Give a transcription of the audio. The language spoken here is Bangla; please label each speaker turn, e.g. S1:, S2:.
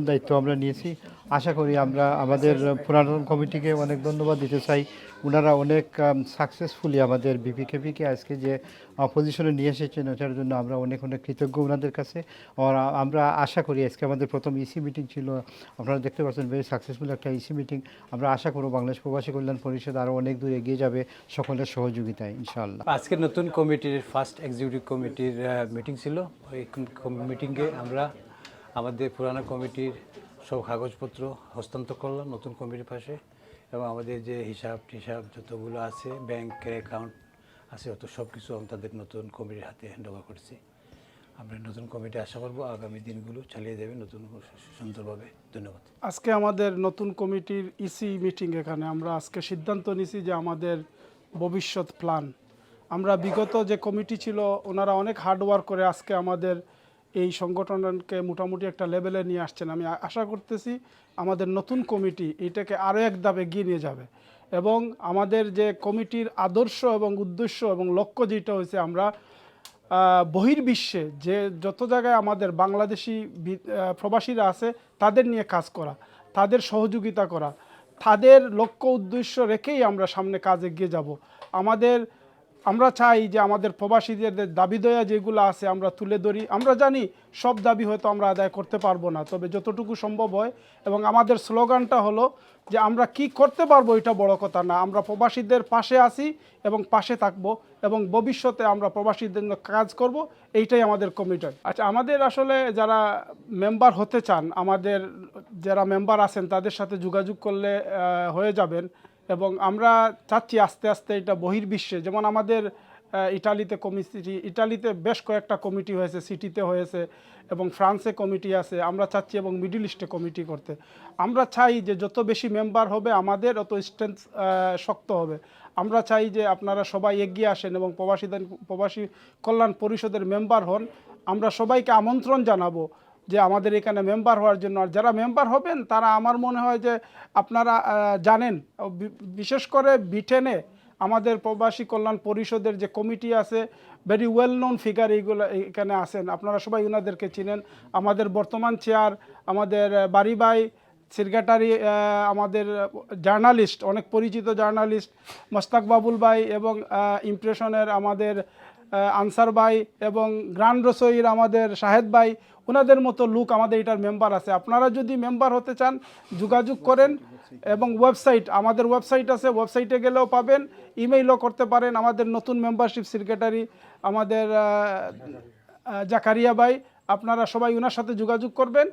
S1: দায়িত্ব আমরা নিয়েছি। আশা করি আমরা আমাদের পুরাতন কমিটিকে অনেক ধন্যবাদ দিতে চাই। ওনারা অনেক সাকসেসফুলি আমাদের বিপিকেপিকে আজকে যে পজিশনে নিয়ে এসেছেন, ওটার জন্য আমরা অনেক অনেক কৃতজ্ঞ ওনাদের কাছে। আর আমরা আশা করি আজকে আমাদের প্রথম ইসি মিটিং ছিল। আপনারা দেখতে পাচ্ছেন ভেরি সাকসেসফুল একটা ইসি মিটিং আমরা আশা করব বাংলাদেশ প্রবাসী কল্যাণ পরিষদ আরও অনেক দূর এগিয়ে যাবে সকলের সহযোগিতায়, ইনশাআল্লাহ।
S2: আজকে নতুন কমিটির ফার্স্ট এক্সিকিউটিভ কমিটির মিটিং ছিল। ওই মিটিংয়ে আমরা আমাদের পুরানো কমিটির সব কাগজপত্র হস্তান্তর করলাম নতুন কমিটির পাশে এবং আমাদের যে হিসাব টিসাব যতগুলো আছে, ব্যাংকের অ্যাকাউন্ট আছে, অত সব কিছু আমি তাদের নতুন কমিটির হাতে হ্যান্ড ওভার করছি। আমরা নতুন কমিটি আশা করব আগামী দিনগুলো চালিয়ে যাবে নতুন সুন্দরভাবে। ধন্যবাদ।
S3: আজকে আমাদের নতুন কমিটির ইসি মিটিং এখানে। আমরা আজকে সিদ্ধান্ত নিছি যে আমাদের ভবিষ্যৎ প্ল্যান আমরা বিগত যে কমিটি ছিল, ওনারা অনেক হার্ডওয়ার্ক করে আজকে আমাদের এই সংগঠনকে মোটামুটি একটা লেভেলে নিয়ে আসছেন। আমি আশা করতেছি আমাদের নতুন কমিটি এটাকে আরও এক ধাপ এগিয়ে নিয়ে যাবে এবং আমাদের যে কমিটির আদর্শ এবং উদ্দেশ্য এবং লক্ষ্য যেটা হয়েছে আমরা বহির্বিশ্বে যে যত জায়গায় আমাদের বাংলাদেশি প্রবাসীরা আছে তাদের নিয়ে কাজ করা, তাদের সহযোগিতা করা, তাদের লক্ষ্য উদ্দেশ্য রেখেই আমরা সামনে কাজ এগিয়ে যাব। আমাদের আমরা চাই যে আমাদের প্রবাসীদের দাবি দয়া যেগুলো আছে আমরা তুলে ধরি। আমরা জানি সব দাবি হয়তো আমরা আদায় করতে পারব না, তবে যতটুকু সম্ভব হয়। এবং আমাদের স্লোগানটা হলো যে আমরা কি করতে পারব এটা বড় কথা না, আমরা প্রবাসীদের পাশে আছি এবং পাশে থাকব এবং ভবিষ্যতে আমরা প্রবাসীদের কাজ করব, এইটাই আমাদের কমিটার আচ্ছা আমাদের আসলে যারা মেম্বার হতে চান, আমাদের যারা মেম্বার আছেন তাদের সাথে যোগাযোগ করলে হয়ে যাবেন। এবং আমরা চাচ্ছি আস্তে আস্তে এটা বহির্বিশ্বে। যেমন আমাদের ইটালিতে কমিটি ইটালিতে বেশ কয়েকটা কমিটি হয়েছে সিটিতে হয়েছে এবং ফ্রান্সে কমিটি আছে। আমরা চাচ্ছি এবং মিডিল ইস্টে কমিটি করতে। আমরা চাই যে যত বেশি মেম্বার হবে, আমাদের অত স্ট্রেংথ শক্ত হবে। আমরা চাই যে আপনারা সবাই এগিয়ে আসেন এবং প্রবাসীদের, প্রবাসী কল্যাণ পরিষদের মেম্বার হন। আমরা সবাইকে আমন্ত্রণ জানাব যে আমাদের এখানে মেম্বার হওয়ার জন্য। আর যারা মেম্বার হবেন তারা আমার মনে হয় যে আপনারা জানেন বিশেষ করে ব্রিটেনে আমাদের প্রবাসী কল্যাণ পরিষদের যে কমিটি আছে ভেরি ওয়েল নোন ফিগার এইগুলো এখানে আছেন। আপনারা সবাই ওনাদেরকে চিনেন। আমাদের বর্তমান চেয়ার আমাদের আহ, বাড়ি সেক্রেটারি আমাদের জার্নালিস্ট অনেক পরিচিত জার্নালিস্ট মোস্তাক বাবুল ভাই এবং ইমপ্রেশনের আমাদের আনসার ভাই এবং গ্রান্ড রসইর আমাদের শাহেদ ভাই ওনাদের মতো লুক আমাদের এটার মেম্বার আছে। আপনারা যদি মেম্বার হতে চান, যোগাযোগ করেন এবং ওয়েবসাইট আমাদের ওয়েবসাইট আছে ওয়েবসাইটে গেলেও পাবেন ইমেইলও করতে পারেন আমাদের নতুন মেম্বারশিপ সেক্রেটারি আমাদের জাকারিয়া ভাই। আপনারা সবাই ওনার সাথে যোগাযোগ করবেন।